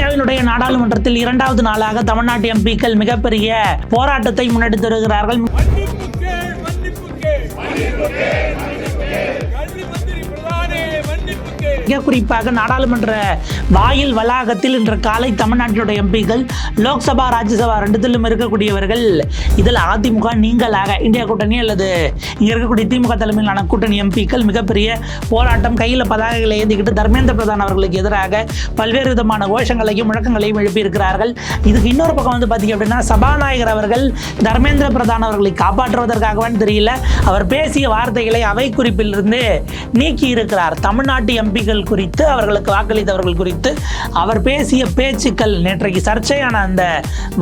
இந்தியாவினுடைய நாடாளுமன்றத்தில் இரண்டாவது நாளாக தமிழ்நாட்டு எம்பிக்கள் மிகப்பெரிய போராட்டத்தை முன்னெடுத்து வருகிறார்கள். மிக குறிப்பாக நாடாளுமன்ற வாயில் வளாகத்தில் இன்று காலை தமிழ்நாட்டினுடைய எம்பிக்கள் லோக்சபா ராஜ்யசபா ரெண்டுத்திலும் இருக்கக்கூடியவர்கள் இதில் அதிமுக நீங்களாக இந்தியா கூட்டணி அல்லது இங்கே இருக்கக்கூடிய திமுக தலைமையிலான கூட்டணி எம்பிக்கள் மிகப்பெரிய போராட்டம் கையில் பதாகைகளை ஏந்திக்கிட்டு தர்மேந்திர பிரதான் அவர்களுக்கு எதிராக பல்வேறு விதமான கோஷங்களையும் முழக்கங்களையும் எழுப்பியிருக்கிறார்கள். இதுக்கு இன்னொரு பக்கம் வந்து பார்த்தீங்க அப்படின்னா சபாநாயகர் அவர்கள் தர்மேந்திர பிரதான் அவர்களை காப்பாற்றுவதற்காகவான்னு தெரியல. அவர் பேசிய வார்த்தைகளை அவை குறிப்பிலிருந்து நீக்கி இருக்கிறார் தமிழ்நாட்டு எம்பிக்கள் வாக்காளர்கள் குறித்து அவர்களுக்கு வாக்களித்தவர்கள் குறித்து அவர் பேசிய பேச்சுக்கள் நேற்றைக்கு சர்ச்சையான அந்த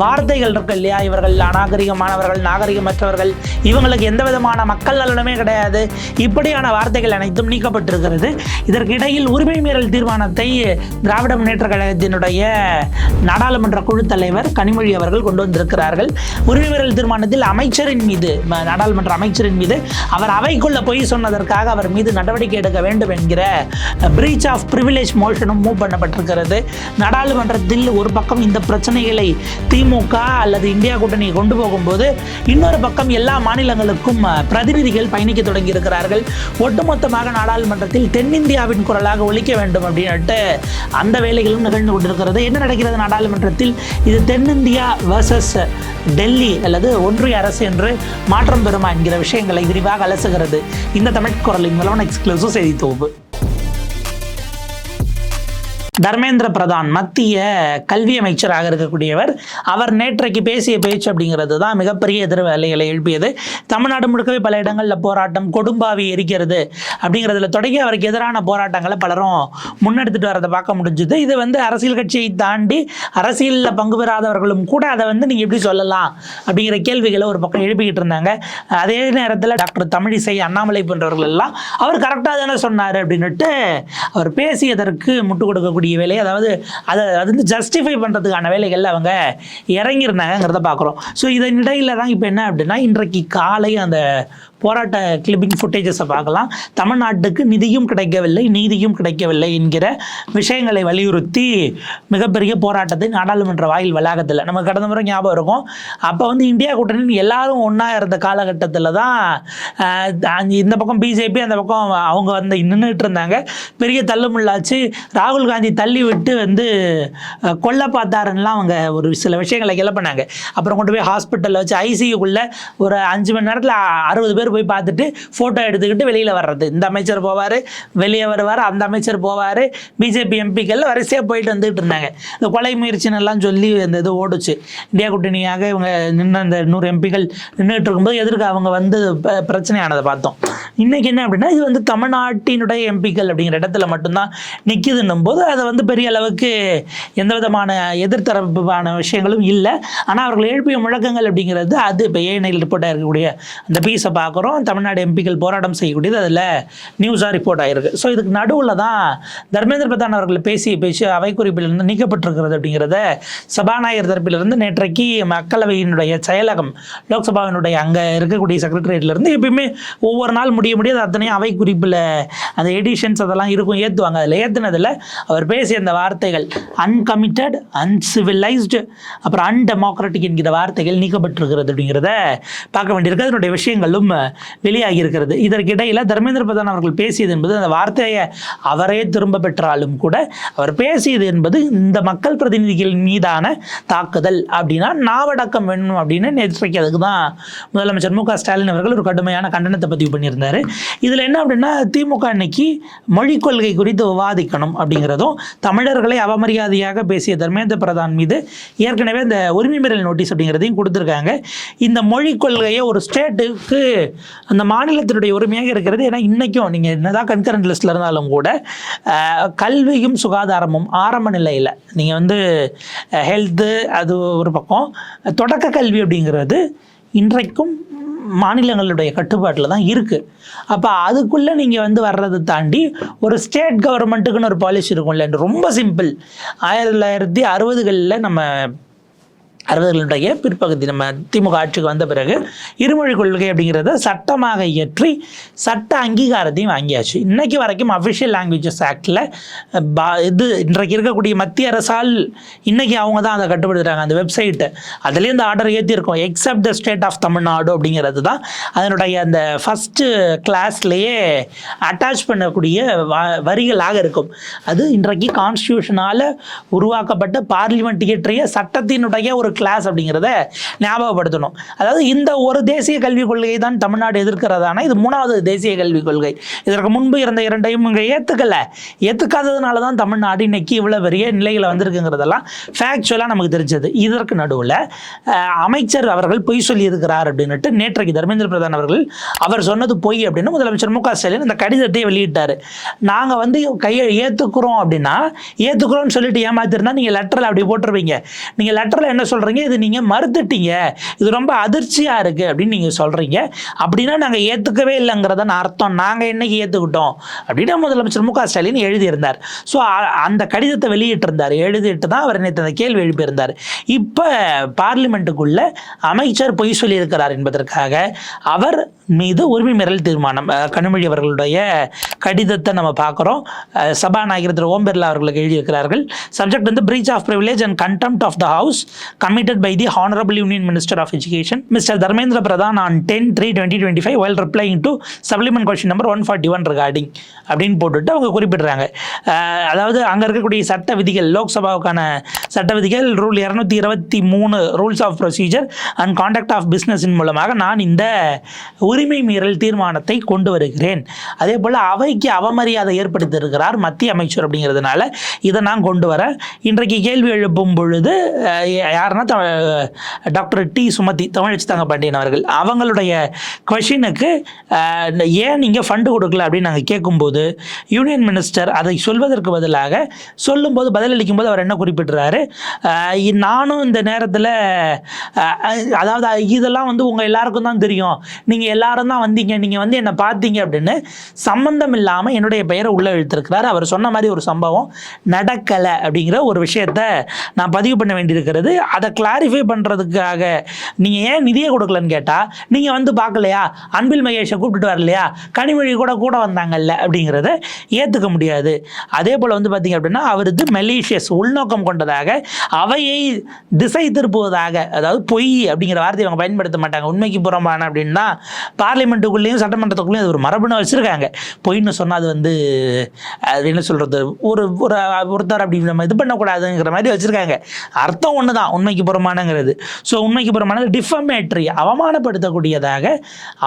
வார்த்தைகள் இருக்கு இல்லையா? இவர்கள் அநாகரிகமானவர்கள் நாகரிகமற்றவர்கள் இவங்களுக்கு எந்த விதமான மக்கள் நலனுமே கிடையாது. இப்படியான வார்த்தைகள் அனைத்தும் நீக்கப்பட்டிருக்கிறது. இதற்கிடையில் உரிமை மீறல் தீர்மானத்தை திராவிட முன்னேற்ற கழகத்தினுடைய நாடாளுமன்ற குழு தலைவர் கனிமொழி அவர்கள் கொண்டு வந்திருக்கிறார்கள். உரிமை மீறல் தீர்மானத்தில் அமைச்சரின் மீது நாடாளுமன்ற அமைச்சரின் மீது அவர் அவைக்குள்ள பொய் சொன்னதற்காக அவர் மீது நடவடிக்கை எடுக்க வேண்டும் என்கிற பிரீச் ஆஃப் பிரிவிலேஜ் மோஷனும் மூவ் பண்ணப்பட்டிருக்கிறது. நாடாளுமன்றத்தில் ஒரு பக்கம் இந்த பிரச்சனைகளை திமுக அல்லது இந்தியா கூட்டணி கொண்டு போகும்போது இன்னொரு பக்கம் எல்லா மாநிலங்களுக்கும் பிரதிநிதிகள் பயணிக்க தொடங்கி இருக்கிறார்கள் ஒட்டுமொத்தமாக நாடாளுமன்றத்தில் தென்னிந்தியாவின் குரலாக ஒழிக்க வேண்டும் அப்படின்னுட்டு அந்த வேலைகளும் நிகழ்ந்து கொண்டிருக்கிறது. என்ன நடக்கிறது நாடாளுமன்றத்தில்? இது தென்னிந்தியா வர்சஸ் டெல்லி அல்லது ஒன்றிய அரசு என்று மாற்றம் பெறுமா என்கிற விஷயங்களை விரிவாக அலசுகிறது. இந்த தமிழ் குரலின் மூலம் எக்ஸ்க்ளூசிவ் செய்தி தொகுப்பு. தர்மேந்திர பிரதான் மத்திய கல்வி அமைச்சராக இருக்கக்கூடியவர் அவர் நேற்றைக்கு பேசிய பேச்சு அப்படிங்கிறது தான் மிகப்பெரிய எதிர்வேலைகளை எழுப்பியது. தமிழ்நாடு முழுக்கவே பல இடங்களில் போராட்டம் கொடும்பாவி எரிக்கிறது அப்படிங்கிறதுல தொடங்கி அவருக்கு எதிரான போராட்டங்களை பலரும் முன்னெடுத்துட்டு வரதை பார்க்க முடிஞ்சுது. இது வந்து அரசியல் கட்சியை தாண்டி அரசியலில் பங்கு பெறாதவர்களும் கூட அதை வந்து நீங்கள் எப்படி சொல்லலாம் அப்படிங்கிற கேள்விகளை ஒரு பக்கம் எழுப்பிக்கிட்டு இருந்தாங்க. அதே நேரத்தில் டாக்டர் தமிழிசை அண்ணாமலை போன்றவர்கள் எல்லாம் அவர் கரெக்டாக தானே சொன்னார் அப்படின்னுட்டு அவர் பேசியதற்கு முட்டு கொடுக்கக்கூடிய வேலையை அதாவது அதை அது வந்து ஜஸ்டிஃபை பண்ணுறதுக்கான வேலைகளில் அவங்க இறங்கியிருந்தாங்கிறத பார்க்குறோம். ஸோ இதன் இடையில தான் இப்போ என்ன அப்படின்னா இன்றைக்கு காலை அந்த போராட்ட கிளிப்பிங் ஃபுட்டேஜஸை பார்க்கலாம். தமிழ்நாட்டுக்கு நிதியும் கிடைக்கவில்லை நீதியும் கிடைக்கவில்லை என்கிற விஷயங்களை வலியுறுத்தி மிகப்பெரிய போராட்டத்தை நாடாளுமன்ற வாயில் வளாகத்தில் நம்ம கடந்த முறை ஞாபகம் இருக்கும். அப்போ வந்து இந்தியா கூட்டணி எல்லாரும் ஒன்றா இருந்த காலகட்டத்தில் தான் இந்த பக்கம் பிஜேபி அந்த பக்கம் அவங்க வந்து நின்றுட்டு இருந்தாங்க. பெரிய தள்ளுமுள்ளாச்சு. ராகுல் காந்தி தள்ளி விட்டு வந்து கொல்ல பார்த்தாருன்னெலாம் அவங்க ஒரு சில விஷயங்களை கிளப்பினாங்க அப்புறம் கொண்டு போய் ஹாஸ்பிட்டலில் வச்சு ஐசியூக்குள்ளே ஒரு அஞ்சு மணி நேரத்தில் அறுபது பேர் போய் பார்த்துட்டு ஃபோட்டோ எடுத்துக்கிட்டு வெளியில் வர்றது. இந்த அமைச்சர் போவார் வெளியே வருவார் அந்த அமைச்சர் போவார் பிஜேபி எம்பிக்கள் வரிசையாக போயிட்டு வந்துகிட்டு இருந்தாங்க. இந்த கொலை முயற்சின்னெல்லாம் சொல்லி அந்த இது ஓடுச்சு. இந்தியா கூட்டணியாக இவங்க நின்று அந்த நூறு எம்பிக்கள் நின்றுட்டு இருக்கும்போது எதிர்க்க அவங்க வந்து ப- பிரச்சனையானதை பார்த்தோம். இன்னைக்கு என்ன அப்படின்னா இது வந்து தமிழ்நாட்டினுடைய எம்பிக்கள் அப்படிங்கிற இடத்துல மட்டும்தான் நிற்கிதுன்னும் போது அதை வந்து பெரிய அளவுக்கு எந்த விதமான எதிர்த்தரப்பான விஷயங்களும் இல்லை. ஆனால் அவர்கள் எழுப்பிய முழக்கங்கள் அப்படிங்கிறது அது இப்போ ஏஎன்ஐயில் ரிப்போர்ட்டாக இருக்கக்கூடிய அந்த பீஸை பார்க்குறோம் தமிழ்நாடு எம்பிக்கள் போராட்டம் செய்யக்கூடியது அதில் நியூஸாக ரிப்போர்ட் ஆகிருக்கு ஸோ இதுக்கு நடுவில் தான் தர்மேந்திர பிரதான் அவர்கள் பேசி பேசி அவை குறிப்பிலிருந்து நீக்கப்பட்டிருக்கிறது அப்படிங்கிறத சபாநாயகர் தரப்பிலிருந்து நேற்றைக்கு மக்களவையினுடைய செயலகம் லோக்சபாவினுடைய அங்கே இருக்கக்கூடிய செக்ரட்டரியேட்லேருந்து எப்பயுமே ஒவ்வொரு நாள் முடிய முடியாது அத்தனையும் அவை குறிப்பில் அந்த எடிஷன்ஸ் அதெல்லாம் இருக்கும் ஏற்றுவாங்க அதில் ஏற்றுனதில் அவர் பேசிய அந்த வார்த்தைகள் அன்கமிட்டட் அன்சிவிலைஸ்டு அப்புறம் அன்டெமோக்ராட்டிக் என்கிற வார்த்தைகள் நீக்கப்பட்டிருக்கிறது அப்படிங்கிறத பார்க்க வேண்டியிருக்கு. அதனுடைய விஷயங்களும் வெளியாகி இருக்கிறது இதற்கிடையில் தர்மேந்திர பிரதான் அவர்கள் பேசியது என்பது அந்த வார்த்தையை அவரே திரும்ப பெற்றாலும் கூட அவர் பேசியது என்பது இந்த மக்கள் பிரதிநிதிகளின் மீதான தாக்குதல் அப்படின்னா நாவடக்கம் வேணும் அப்படின்னு நேற்றைக்கு அதுக்கு தான் முதலமைச்சர் மு க ஸ்டாலின் அவர்கள் ஒரு கடுமையான கண்டனத்தை பதிவு பண்ணியிருந்தார். இதில் என்ன அப்படின்னா திமுக இன்னைக்கு மொழிக் கொள்கை குறித்து விவாதிக்கணும் அப்படிங்கிறதும் தமிழர்களை அவமரியாதையாக பேசிய தர்மேந்திர பிரதான் மீது ஏற்கனவே இந்த உரிமை மீறல் நோட்டீஸ் அப்படிங்கிறதையும் கொடுத்துருக்காங்க. இந்த மொழிக் கொள்கையை ஒரு ஸ்டேட்டுக்கு அந்த மாநிலத்தினுடைய உரிமையாக இருக்கிறது. ஏன்னா இன்றைக்கும் நீங்கள் என்னதான் கன்கரண்ட் லிஸ்ட்டில் இருந்தாலும் கூட கல்வியும் சுகாதாரமும் ஆரம்ப நிலையில். நீங்கள் வந்து ஹெல்த்து அது ஒரு பக்கம் தொடக்க கல்வி அப்படிங்கிறது இன்றைக்கும் மாநிலங்களுடைய கட்டுப்பாட்டில் தான் இருக்குது அப்போ அதுக்குள்ளே நீங்கள் வந்து வர்றதை தாண்டி ஒரு ஸ்டேட் கவர்மெண்ட்டுக்குன்னு ஒரு பாலிசி இருக்கும்ல ரொம்ப சிம்பிள் ஆயிரத்தி தொள்ளாயிரத்தி அறுபதுகளில் நம்ம அறுபதுகளுடைய பிற்பகுதி நம்ம திமுக ஆட்சிக்கு வந்த பிறகு இருமொழி கொள்கை அப்படிங்கிறத சட்டமாக இயற்றி சட்ட அங்கீகாரத்தையும் வாங்கியாச்சு. இன்னைக்கு வரைக்கும் அஃபிஷியல் லாங்குவேஜஸ் ஆக்டில் இது இன்றைக்கு இருக்கக்கூடிய மத்திய அரசால் இன்னைக்கு அவங்க தான் அதை கட்டுப்படுத்துகிறாங்க அந்த வெப்சைட்டு அதுலேயும் இந்த order ஏற்றிருக்கோம் except the state of Tamil Nadu அப்படிங்கிறது தான் அதனுடைய அந்த ஃபஸ்ட்டு கிளாஸ்லேயே அட்டாச் பண்ணக்கூடிய வ- வரிகளாக இருக்கும். அது இன்றைக்கு கான்ஸ்டியூஷனால் உருவாக்கப்பட்ட பார்லிமெண்ட் இயற்றிய சட்டத்தினுடைய ஒரு கிளாஸ் அப்படிங்கிறத ஞாபகப்படுத்தணும். அதாவது இந்த ஒரு தேசிய கல்விக் கொள்கையை தான் தமிழ்நாடு எதிர்க்கிறதான? இது மூணாவது தேசிய கல்விக் கொள்கை. இதற்கு முன்பு இருந்த இரண்டையும் இங்கே ஏற்றுக்கல ஏற்றுக்காததுனால தான் தமிழ்நாடு இன்னைக்கு இவ்வளோ பெரிய நிலையில் வந்திருக்குங்கிறதெல்லாம் ஃபேக்சுவலாக நமக்கு தெரிஞ்சது. இதற்கு நடுவில் அமைச்சர் அவர்கள் பொய் சொல்லியிருக்கிறார் அப்படின்னுட்டு நேற்றைக்கு தர்மேந்திர பிரதான் அவர்கள் அவர் சொன்னது பொய் அப்படின்னு முதலமைச்சர் மு க ஸ்டாலின் இந்த கடிதத்தை வெளியிட்டார். நாங்கள் வந்து கையை ஏற்றுக்குறோம் அப்படின்னா ஏற்றுக்கிறோம்னு சொல்லிட்டு ஏமாத்திருந்தா நீங்கள் லெட்டரில் அப்படி போட்டுருவீங்க. நீங்கள் லெட்டரில் என்ன சொல்கிறீங்க இது நீங்கள் மறுத்துட்டீங்க. இது ரொம்ப அதிர்ச்சியாக இருக்குது அப்படின்னு நீங்கள் சொல்கிறீங்க அப்படின்னா நாங்கள் ஏற்றுக்கவே இல்லைங்கிறத அர்த்தம். நாங்கள் என்னைக்கு ஏற்றுக்கிட்டோம் அப்படின்னு முதலமைச்சர் மு க ஸ்டாலின் எழுதியிருந்தார். ஸோ அந்த கடிதத்தை வெளியிட்டிருந்தார். எழுதிட்டு தான் அவர் நேற்று அந்த கேள்வி எழுப்பியிருந்தார். இப்போ பார்லிமெண்ட்டுக்குள்ளே அமைச்சர் பொய் சொல்லியிருக்கிறார் என்பதற்காக அவர் மீது உரிமை மீறல் தீர்மானம். கனிமொழி அவர்களுடைய கடிதத்தை நம்ம பார்க்குறோம். சபாநாயகர் திரு ஓம் பிர்லா அவர்களுக்கு எழுதியிருக்கிறார்கள். சப்ஜெக்ட் வந்து breach of privilege and contempt of the house committed by the honourable union minister of education mister Dharmendra Pradhan on ten three twenty twenty five well replying to supplement question number one forty one regarding அப்படின்னு போட்டுட்டு அவங்க குறிப்பிடுறாங்க. அதாவது அங்கே இருக்கக்கூடிய சட்ட விதிகள் லோக்சபாவுக்கான சட்ட விதிகள் ரூல் இரநூத்தி இருபத்தி மூணு rules of procedure and conduct of பிஸ்னஸின் மூலமாக நான் இந்த உரிமை மீறல் தீர்மானத்தை கொண்டு வருகிறேன். அதே போல் அவைக்கு அவமரியாதை ஏற்படுத்தியிருக்கிறார் மத்திய அமைச்சர் அப்படிங்கிறதுனால இதை நான் கொண்டு வரேன். இன்றைக்கு கேள்வி எழுப்பும் பொழுது அஹ், யாருன்னா டாக்டர் டி சுமதி தமிழச்சி தங்கப்பாண்டியன் அவர்கள். அவங்களுடைய கொஷினுக்கு ஏன் நீங்கள் ஃபண்டு கொடுக்கல அப்படின்னு நாங்கள் கேட்கும்போது யூனியன் மினிஸ்டர் அதை சொல்வதற்கு பதிலாக சொல்லும்போது பதிலளிக்கும் போது அவர் என்ன குறிப்பிட்றாரு? நானும் இந்த நேரத்தில் அதாவது இதெல்லாம் வந்து உங்கள் எல்லாருக்கும் தான் தெரியும். நீங்கள் எல்லாரும் தான் வந்தீங்க. நீங்கள் வந்து என்னை பார்த்தீங்க அப்படின்னு சம்மந்தம் இல்லாமல் என்னுடைய பெயரை உள்ளே இழுத்திருக்கிறார். அவர் சொன்ன மாதிரி ஒரு சம்பவம் நடக்கலை அப்படிங்கிற ஒரு விஷயத்த நான் பதிவு பண்ண வேண்டியிருக்கிறது. அதை கிளாரிஃபை பண்ணுறதுக்காக நீங்கள் ஏன் நிதியை கொடுக்கலன்னு கேட்டால் நீங்கள் வந்து பார்க்கலையா? அன்பில் மகேஷை கூப்பிட்டுட்டு வரலையா? கனிமொழி கூட கூட வந்தாங்கல்ல அப்படிங்கிறத ஏற்றுக்க முடியாது. அதே போல் வந்து பார்த்தீங்க அப்படின்னா அவரது மெலீஷியஸ் உள்நோக்கம் கொண்டதாக அவையை திசை திருப்புவதாக அதாவது பொய் அப்படிங்கிற வார்த்தையை அவங்க பயன்படுத்த மாட்டாங்க. உண்மைக்கு புறம்பான அப்படின்னா பார்லிமெண்ட்டுக்குள்ளேயும் சட்டமன்றத்துக்குள்ளேயும் அது ஒரு மரபுன்னு வச்சுருக்காங்க. பொய்ன்னு சொன்னால் அது வந்து அது என்ன சொல்கிறது ஒரு ஒரு ஒருத்தர் அப்படி நம்ம இது பண்ணக்கூடாதுங்கிற மாதிரி வச்சுருக்காங்க. அர்த்தம் ஒன்று தான் உண்மைக்கு புறமானங்கிறது ஸோ உண்மைக்கு புறமானது டிஃபமேட்ரி அவமானப்படுத்தக்கூடியதாக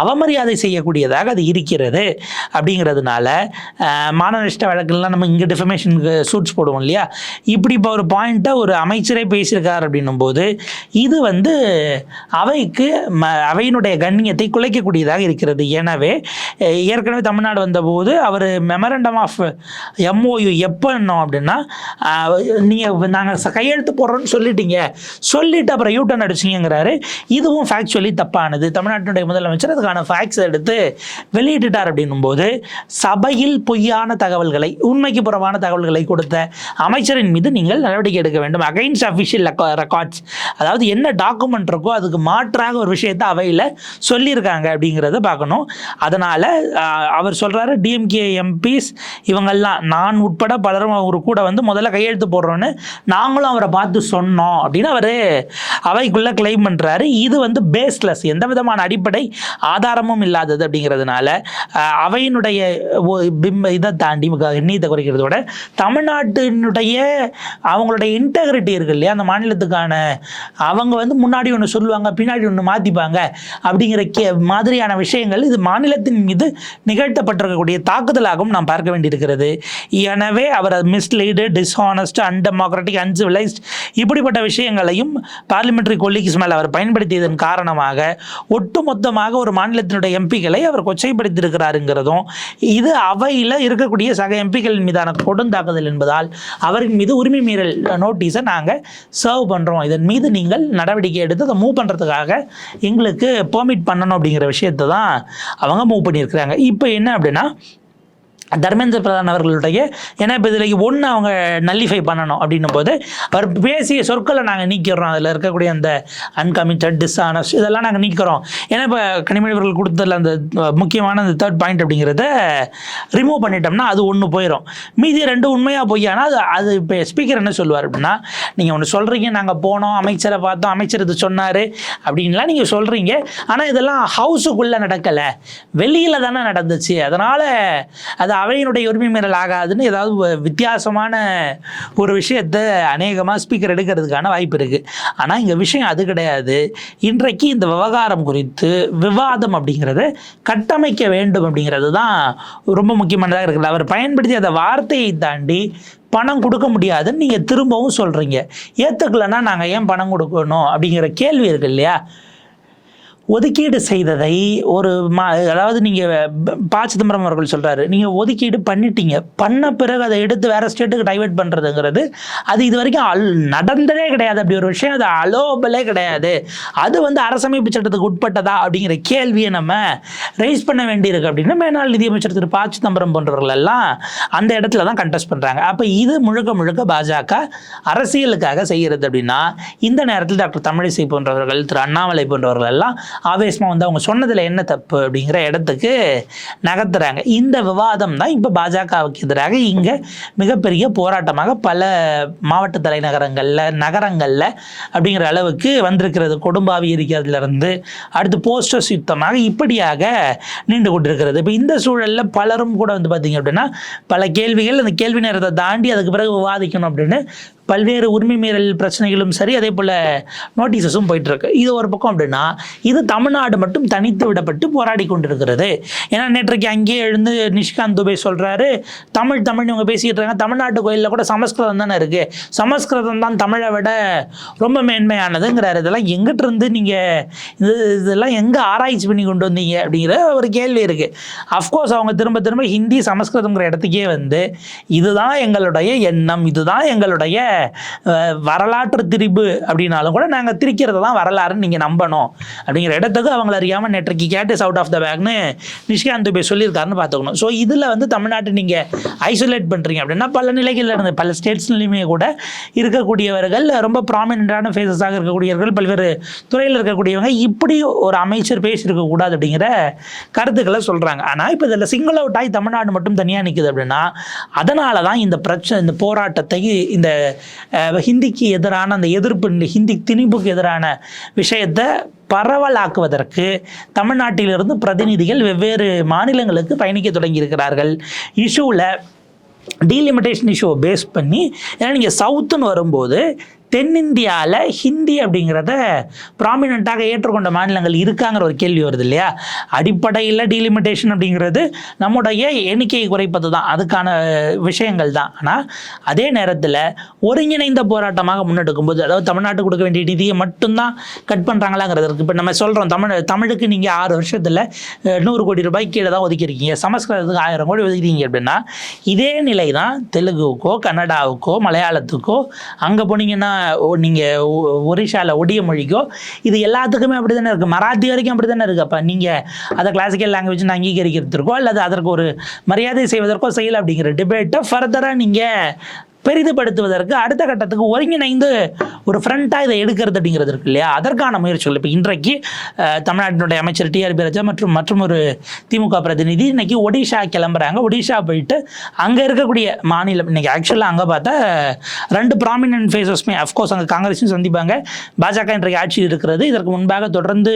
அவமரியாதை செய்யக்கூடியதாக அது இருக்கிறது. அப்படிங்கிறதுனால அஹ், மானநஷ்ட வழக்குலாம் நம்ம இங்கே டிஃபமேஷனுக்கு சூட்ஸ் போடுவோம் இல்லையா? இப்படி இப்போ ஒரு பாயிண்ட்டை ஒரு அமைச்சரே பேசியிருக்கார் அப்படின்னும் போது இது வந்து அவைக்கு ம அவையினுடைய கண்ணியத்தை குலைக்கக்கூடியதாக இருக்கிறது. எனவே ஏற்கனவே தமிழ்நாடு வந்தபோது அவர் மெமரண்டம் ஆஃப் எம்ஓயு எப்போ என்னோம் அப்படின்னா நீங்கள் நாங்கள் கையெழுத்து போடுறோன்னு சொல்லிட்டீங்க. சொல்லிட்டு அப்புறம் யூட்டன் அடிச்சிங்கிறாரு இதுவும் ஃபேக்சுவலி தப்பானது. தமிழ்நாட்டினுடைய முதலமைச்சர் அதுக்கான ஃபேக்ஸ் எடுத்து வெளியிட்டுட்டார் அப்படின்னும் போது சபையில் பொய்யான தகவல்களை உண்மைக்கு புறமான தகவல்களை கொடுத்த அமைச்சரின் மீது நீங்கள் நடவடிக்கை எடுக்க வேண்டும். அகைன்ஸ்ட் அஃபிஷியல் ரெக்கார்ட்ஸ் அதாவது என்ன டாக்குமெண்ட் இருக்கோ அதுக்கு மாற்றாக ஒரு விஷயத்தை அவையில் சொல்லியிருக்காங்க அப்படிங்கிறத பார்க்கணும். அதனால் அவர் சொல்கிறாரு டிஎம்கே எம்பிஸ் இவங்கெல்லாம் நான் உட்பட பலரும் அவர் கூட வந்து முதல்ல கையெழுத்து போடுறோன்னு நாங்களும் அவரை பார்த்து சொன்னோம் அப்படின்னு அவர் அவைக்குள்ளே கிளைம் பண்ணுறாரு இது வந்து பேஸ்லெஸ் எந்த விதமான அடிப்படை ஆதாரமும் இல்லாதது அப்படிங்கிறதுனால அவையினுடைய பிம்ப இதை தாண்டி எண்ணியத்தை குறைக்கிறதோட தமிழ்நாட்டினுடைய அவங்களுடைய இன்டெகிரிட்டி இருக்கு இல்லையா? அந்த மாநிலத்துக்கான அவங்க வந்து முன்னாடி ஒன்று சொல்லுவாங்க பின்னாடி ஒன்று மாற்றிப்பாங்க அப்படிங்கிற கே மாதிரியான விஷயங்கள் இது மாநிலத்தின் மீது நிகழ்த்தப்பட்டிருக்கக்கூடிய தாக்குதலாகவும் நாம் பார்க்க வேண்டியிருக்கிறது. எனவே அவர் மிஸ்லீடு டிஸ்ஹானஸ்ட் அன்டெமோக்ராட்டிக் அன்சிவிலைஸ்ட் இப்படிப்பட்ட விஷயங்களையும் பார்லிமெண்டரி கொல்லிக்கு மேல் அவர் பயன்படுத்தியதன் காரணமாக ஒட்டுமொத்தமாக ஒரு மாநிலத்தினுடைய எம்பிக்களை அவர் கொச்சைப்படுத்தியிருக்கிறாருங்கிறதும் இது அவையில் இருக்கக்கூடிய சக எம்பிக்களின் மீதான கொடுந்தாக்குதல் என்பதால் அவரின் மீது உரிமை மீறல் நோட்டீஸை நாங்கள் சர்வ் பண்ணுறோம் இதன் மீது நீங்கள் நடவடிக்கை எடுத்து அதை மூவ் பண்ணுறதுக்காக எங்களுக்கு பெர்மிட் பண்ணணும் அப்படிங்கிற விஷயத்தை தான் அவங்க மூவ் பண்ணியிருக்கிறாங்க. இப்போ என்ன அப்படின்னா தர்மேந்திர பிரதான் அவர்களுடைய ஏன்னா இப்போ இதில் ஒன்று அவங்க நல்லிஃபை பண்ணணும் அப்படின்னும் போது அவர் பேசிய சொற்களை நாங்கள் நீக்கிறோம். அதில் இருக்கக்கூடிய அந்த அன்கமிட்டட் டிஸ்ஆனஸ்ட் இதெல்லாம் நாங்கள் நீக்கிறோம். ஏன்னா இப்போ கனிமொழி கொடுத்ததில் அந்த முக்கியமான அந்த தேர்ட் பாயிண்ட் அப்படிங்கிறத ரிமூவ் பண்ணிட்டோம்னா அது ஒன்று போயிடும் மீதி ரெண்டு உண்மையாக பொய்யானா அது அது இப்போ ஸ்பீக்கர் என்ன சொல்லுவார் அப்படின்னா நீங்கள் ஒன்று சொல்கிறீங்க நாங்கள் போனோம் அமைச்சரை பார்த்தோம் அமைச்சர் இது சொன்னார் அப்படின்லாம் நீங்கள் சொல்கிறீங்க ஆனால் இதெல்லாம் ஹவுஸுக்குள்ளே நடக்கலை. வெளியில் தானே நடந்துச்சு. அதனால் அது அவையினுடைய உரிமை மீறல் ஆகாதுன்னு ஏதாவது ஒரு வித்தியாசமான ஒரு விஷயத்தை அநேகமாக ஸ்பீக்கர் எடுக்கிறதுக்கான வாய்ப்பு இருக்குது ஆனால் இங்கே விஷயம் அது கிடையாது. இன்றைக்கு இந்த விவகாரம் குறித்து விவாதம் அப்படிங்கிறத கட்டமைக்க வேண்டும் அப்படிங்கிறது தான் ரொம்ப முக்கியமானதாக இருக்குது. அவர் பயன்படுத்தி அந்த வார்த்தையை தாண்டி பணம் கொடுக்க முடியாதுன்னு நீங்கள் திரும்பவும் சொல்கிறீங்க ஏற்றுக்கலைன்னா நாங்கள் ஏன் பணம் கொடுக்கணும் அப்படிங்கிற கேள்வி இருக்கு இல்லையா? ஒதுக்கீடு செய்ததை ஒரு மா அதாவது நீங்கள் பா சிதம்பரம் அவர்கள் சொல்கிறாரு நீங்கள் ஒதுக்கீடு பண்ணிட்டீங்க. பண்ண பிறகு அதை எடுத்து வேறு ஸ்டேட்டுக்கு டைவெர்ட் பண்ணுறதுங்கிறது அது இது வரைக்கும் அல் நடந்ததே கிடையாது. அப்படி ஒரு விஷயம் அது அலோபலே கிடையாது. அது வந்து அரசமைப்பு சட்டத்துக்கு உட்பட்டதா அப்படிங்கிற கேள்வியை நம்ம ரைஸ் பண்ண வேண்டியிருக்கு அப்படின்னு மேனாள் நிதியமைச்சர் திரு பா. சிதம்பரம் போன்றவர்கள் எல்லாம் அந்த இடத்துல தான் கண்டெஸ்ட் பண்ணுறாங்க அப்போ இது முழுக்க முழுக்க பாஜக அரசியலுக்காக செய்கிறது அப்படின்னா இந்த நேரத்தில் டாக்டர் தமிழிசை போன்றவர்கள் திரு அண்ணாமலை போன்றவர்கள் எல்லாம் ஆவேசமாக வந்து அவங்க சொன்னதில் என்ன தப்பு அப்படிங்கிற இடத்துக்கு நகர்த்துறாங்க. இந்த விவாதம் தான் இப்போ பாஜகவுக்கு எதிராக இங்கே மிகப்பெரிய போராட்டமாக பல மாவட்ட தலைநகரங்களில் நகரங்களில் அப்படிங்கிற அளவுக்கு வந்திருக்கிறது. கொடும்பாவி இருக்கிறதுலேருந்து அடுத்து போஸ்டர்ஸ் யுத்தமாக இப்படியாக நீண்டு கொண்டிருக்கிறது. இப்போ இந்த சூழலில் பலரும் கூட வந்து பார்த்தீங்க அப்படின்னா பல கேள்விகள் அந்த கேள்வி நேரத்தை தாண்டி அதுக்கு பிறகு விவாதிக்கணும் அப்படின்னு பல்வேறு உரிமை மீறல் பிரச்சனைகளும் சரி அதே போல் நோட்டீஸஸும் போயிட்டுருக்கு. இது ஒரு பக்கம் அப்படின்னா இது தமிழ்நாடு மட்டும் தனித்து விடப்பட்டு போராடி கொண்டிருக்கிறது. ஏன்னா நேற்றைக்கு அங்கேயே எழுந்து நிஷ்காந்த் துபே சொல்கிறாரு தமிழ் தமிழ் இவங்க பேசிக்கிட்டு இருக்காங்க. தமிழ்நாட்டு கோயிலில் கூட சமஸ்கிருதம் தானே இருக்குது சமஸ்கிருதம் தான் தமிழை விட ரொம்ப மேன்மையானதுங்கிறாரு. இதெல்லாம் எங்கிட்ட இருந்து நீங்கள் இது இதெல்லாம் எங்கே ஆராய்ச்சி பண்ணி கொண்டு வந்தீங்க அப்படிங்கிற ஒரு கேள்வி இருக்குது அஃப்கோர்ஸ் அவங்க திரும்ப திரும்ப ஹிந்தி சமஸ்கிருதங்கிற இடத்துக்கே வந்து இதுதான் எங்களுடைய எண்ணம் இதுதான் எங்களுடைய வரலாற்று திரிப்பு அப்படின்னாலும் கூட நாங்கள் திரிக்கிறது தான் வரலாறுன்னு நீங்கள் நம்பணும். அப்படிங்கிற இடத்துக்கு அவங்கள அறியாமல் நெற்றைக்கு கேட்டு அவுட் ஆஃப் த பேக்னு நிஷ்காந்த் துபே சொல்லியிருக்காருன்னு பார்த்துக்கணும். ஸோ இதில் வந்து தமிழ்நாட்டை நீங்கள் ஐசோலேட் பண்ணுறீங்க அப்படின்னா பல நிலைகளில் இருந்து பல ஸ்டேட்ஸ்லையுமே கூட இருக்கக்கூடியவர்கள் ரொம்ப ப்ராமினெண்ட்டான ஃபேஸஸாக இருக்கக்கூடியவர்கள் பல்வேறு துறையில் இருக்கக்கூடியவங்க இப்படி ஒரு அமைச்சர் பேசியிருக்க கூடாது அப்படிங்கிற கருத்துக்களை சொல்கிறாங்க ஆனால் இப்போ இதில் சிங்கிள் அவுட் ஆகி தமிழ்நாடு மட்டும் தனியாக நிற்குது அப்படின்னா அதனால தான் இந்த பிரச்சனை இந்த போராட்டத்தை இந்த ஹிந்திக்கு எதிரான அந்த எதிர்ப்பு ஹிந்தி திணிப்புக்கு எதிரான விஷயத்தை பரவலாக்குவதற்கு தமிழ்நாட்டிலிருந்து பிரதிநிதிகள் வெவ்வேறு மாநிலங்களுக்கு பயணிக்க தொடங்கியிருக்கிறார்கள். இஷ்யூவில் டீலிமிட்டேஷன் இஷ்யூவை பேஸ் பண்ணி ஏன்னா நீங்கள் சவுத்துன்னு வரும்போது தென்னிந்தியாவில் ஹிந்தி அப்படிங்கிறத ப்ராமினெண்ட்டாக ஏற்றுக்கொண்ட மாநிலங்கள் இருக்காங்கிற ஒரு கேள்வி வருது இல்லையா? அடிப்படையில் டீலிமிட்டேஷன் அப்படிங்கிறது நம்முடைய எண்ணிக்கையை குறைப்பது தான் அதுக்கான விஷயங்கள் தான். ஆனால் அதே நேரத்தில் ஒருங்கிணைந்த போராட்டமாக முன்னெடுக்கும் போது அதாவது தமிழ்நாட்டுக்கு கொடுக்க வேண்டிய நிதியை மட்டும்தான் கட் பண்ணுறாங்களாங்கிறது இருக்குது இப்போ நம்ம சொல்கிறோம் தமிழ் தமிழுக்கு நீங்கள் ஆறு வருஷத்தில் நூறு கோடி ரூபாய் கீழே தான் ஒதுக்கியிருக்கீங்க. சமஸ்கிருதத்துக்கு ஆயிரம் கோடி ஒதுக்கிறீங்க அப்படின்னா இதே நிலை தான் தெலுங்குக்கோ கன்னடாவுக்கோ மலையாளத்துக்கோ அங்கே போனீங்கன்னா நீங்கள் ஒரிஷாவில் ஒடிய மொழிக்கோ இது எல்லாத்துக்குமே அப்படி தானே இருக்குது மராத்தி வரைக்கும் அப்படி தானே இருக்குது அப்போ நீங்கள் அதை கிளாசிக்கல் லாங்குவேஜ் அங்கீகரிக்கிறதுக்கோ அல்லது அதற்கு ஒரு மரியாதை செய்வதற்கோ செய்யலை அப்படிங்கிற டிபேட்டை ஃபர்தராக நீங்கள் பெரிதுபடுத்துவதற்கு அடுத்த கட்டத்துக்கு ஒருங்கிணைந்து ஒரு ஃப்ரண்ட்டாக இதை எடுக்கிறது அப்படிங்கிறது இருக்கு இல்லையா? அதற்கான முயற்சிகள். இப்போ இன்றைக்கு தமிழ்நாட்டினுடைய அமைச்சர் டிஆர்பி ராஜா மற்றும் மற்றும் ஒரு திமுக பிரதிநிதி இன்னைக்கு ஒடிஷா கிளம்புறாங்க. ஒடிஷா போயிட்டு அங்கே இருக்கக்கூடிய மாநிலம் இன்னைக்கு ஆக்சுவலாக அங்கே பார்த்தா ரெண்டு ப்ராமினன்ட் ஃபேஸஸ்மே அஃப்கோர்ஸ் அங்கே காங்கிரஸும் சந்திப்பாங்க. பாஜக இன்றைக்கு ஆட்சி இருக்கிறது. இதற்கு முன்பாக தொடர்ந்து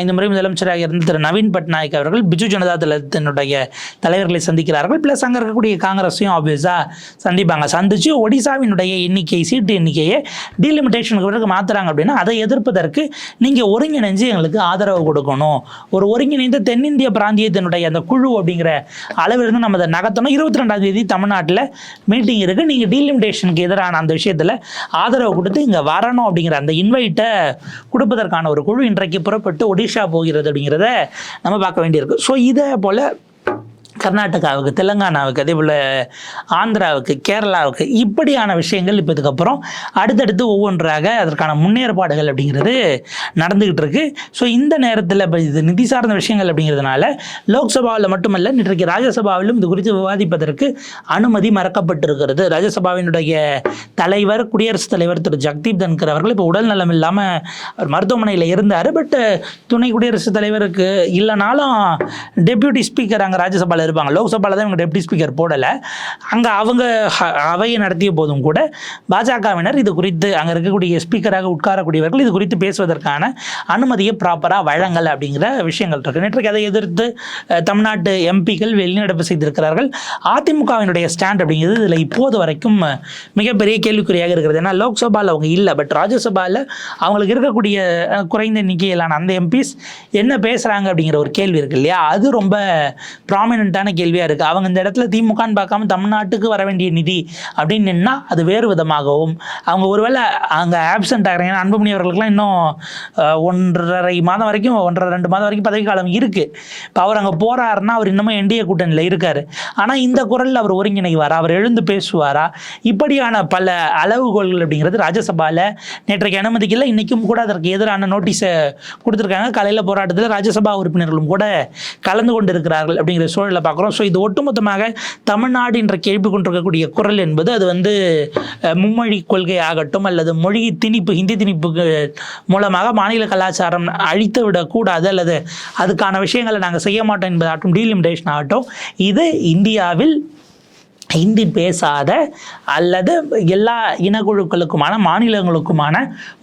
ஐந்து முறை முதலமைச்சராக இருந்த திரு நவீன் பட்நாயக் அவர்கள் பிஜு ஜனதா தளத்தினுடைய தலைவர்களை சந்திக்கிறார்கள். ப்ளஸ் அங்கே இருக்கக்கூடிய காங்கிரஸையும் ஆப்வியஸாக சந்திப்பாங்க. சந்தி சந்திச்சு ஒடிசாவினுடைய எண்ணிக்கை சீட்டு எண்ணிக்கையை டீலிமிட்டேஷனுக்கு பிறகு மாற்றுறாங்க அப்படின்னா அதை எதிர்ப்பதற்கு நீங்கள் ஒருங்கிணைஞ்சு எங்களுக்கு ஆதரவு கொடுக்கணும். ஒரு ஒருங்கிணைந்த தென்னிந்திய பிராந்தியத்தினுடைய அந்த குழு அப்படிங்கிற அளவிலிருந்து நம்ம அதை நகர்த்தணும். இருபத்தி ரெண்டாம் தேதி தமிழ்நாட்டில் மீட்டிங் இருக்குது நீங்கள் டீலிமிட்டேஷனுக்கு எதிரான அந்த விஷயத்தில் ஆதரவு கொடுத்து இங்கே வரணும் அப்படிங்கிற அந்த இன்வைட்டை கொடுப்பதற்கான ஒரு குழு இன்றைக்கு புறப்பட்டு ஒடிஷா போகிறது அப்படிங்கிறத நம்ம பார்க்க வேண்டியிருக்கு. ஸோ இதே போல் கர்நாடகாவுக்கு தெலுங்கானாவுக்கு அதே போல் ஆந்திராவுக்கு கேரளாவுக்கு இப்படியான விஷயங்கள் இப்போ இதுக்கப்புறம் அடுத்தடுத்து ஒவ்வொன்றாக அதற்கான முன்னேற்பாடுகள் அப்படிங்கிறது நடந்துக்கிட்டு இருக்கு. ஸோ இந்த நேரத்தில் இப்போ இது நிதி சார்ந்த விஷயங்கள் அப்படிங்கிறதுனால லோக்சபாவில் மட்டுமல்ல இன்றைக்கு ராஜ்யசபாவிலும் இது குறித்து விவாதிப்பதற்கு அனுமதி மறக்கப்பட்டிருக்கிறது. ராஜ்யசபாவினுடைய தலைவர் குடியரசுத் தலைவர் திரு. ஜக்தீப் தன்கர் அவர்கள் இப்போ உடல் நலம் இல்லாமல் அவர் மருத்துவமனையில் இருந்தார். பட் துணை குடியரசுத் தலைவருக்கு இல்லைனாலும் டெப்யூட்டி ஸ்பீக்கர் அங்கே ராஜ்யசபாவில் இருப்பாங்க. லோக்சபாவில் தான் இவங்க டெப்டி ஸ்பீக்கர் போடலை. அங்கே அவங்க அவையை நடத்திய போதும் கூட பாஜகவினர் இது குறித்து அங்கே இருக்கக்கூடிய ஸ்பீக்கராக உட்காரக்கூடியவர்கள் இது குறித்து பேசுவதற்கான அனுமதியை ப்ராப்பராக வழங்கல் அப்படிங்கிற விஷயங்கள் இருக்குது நேற்றைக்கு அதை எதிர்த்து தமிழ்நாட்டு எம்பிக்கள் வெளிநடப்பு செய்திருக்கிறார்கள். அதிமுகவினுடைய ஸ்டாண்ட் அப்படிங்கிறது இதில் இப்போது வரைக்கும் மிகப்பெரிய கேள்விக்குறியாக இருக்கிறது. ஏன்னா லோக்சபாவில் அவங்க இல்லை. பட் ராஜ்யசபாவில் அவங்களுக்கு இருக்கக்கூடிய குறைந்த எண்ணிக்கையிலான அந்த எம்பிஸ் என்ன பேசுகிறாங்க அப்படிங்கிற ஒரு கேள்வி இருக்கு இல்லையா? அது ரொம்ப ப்ராமினெண்ட்டான கேள்வியாக இருக்குது அவங்க இந்த இடத்துல திமுகன்னு பார்க்காம தமிழ்நாட்டுக்கு வர வேண்டிய நிதி அப்படின்னு நின்னா அது வேறு விதமாகவும். அவங்க ஒருவேளை அங்கே ஆப்சண்ட் ஆகிறாங்க. ஏன்னா அன்புமணி அவர்களுக்குலாம் இன்னும் ஒன்றரை மாதம் வரைக்கும் ஒன்றரை ரெண்டு மாதம் வரைக்கும் பதவி காலம் இருக்குது இப்போ அவர் அங்கே போகிறாருன்னா அவர் இன்னமும் என்டிஏ கூட்டணியில் இருக்கார். ஆனால் இந்த குரலில் அவர் ஒருங்கிணைவாரா? அவர் எழுந்து பேசுவாரா? இப்படியான பல அளவுகோல்கள் அப்படிங்கிறது ராஜ்யசபாவில் நேற்றைக்கு அனுமதிக்கல. இன்றைக்கும் கூட அதற்கு எதிரான நோட்டீஸை கொடுத்துருக்காங்க. காலையில் போராட்டத்தில் ராஜ்யசபா உறுப்பினர்களும் கூட கலந்து கொண்டிருக்கிறார்கள் அப்படிங்கிற சூழலை பார்க்குறோம். ஸோ இது ஒட்டுமொத்தமாக தமிழ்நாடு என்ற கேள்வி கொண்டிருக்கக்கூடிய குரல் என்பது அது வந்து மும்மொழி கொள்கை ஆகட்டும் அல்லது மொழி திணிப்பு ஹிந்தி திணிப்புக்கு மூலமாக மாநில கலாச்சாரம் அழித்து விடக்கூடாது அல்லது அதுக்கான விஷயங்களை நாங்கள் செய்ய மாட்டோம் என்பதாகட்டும் டீலிமிடேஷன் ஆகட்டும். இது இந்தியாவில் ஹிந்தி பேசாத அல்லது எல்லா இனக்குழுக்களுக்குமான மாநிலங்களுக்குமான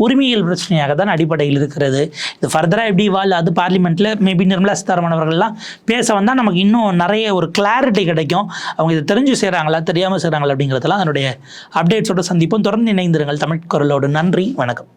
உரிமையியல் பிரச்சனையாக தான் அடிப்படையில் இருக்கிறது. இது ஃபர்தராக எப்படி வாழ் அது பார்லிமெண்ட்டில் மேபி நிர்மலா சீதாராமன் அவர்கள்லாம் பேச வந்தால் நமக்கு இன்னும் நிறைய ஒரு கிளாரிட்டி கிடைக்கும். அவங்க இதை தெரிஞ்சு செய்கிறாங்களா தெரியாமல் செய்கிறாங்களா அப்படிங்கிறதெல்லாம் அதனுடைய அப்டேட்ஸோட சந்திப்போம். தொடர்ந்து இணைந்திருங்கள் தமிழ் குரலோடு. நன்றி வணக்கம்.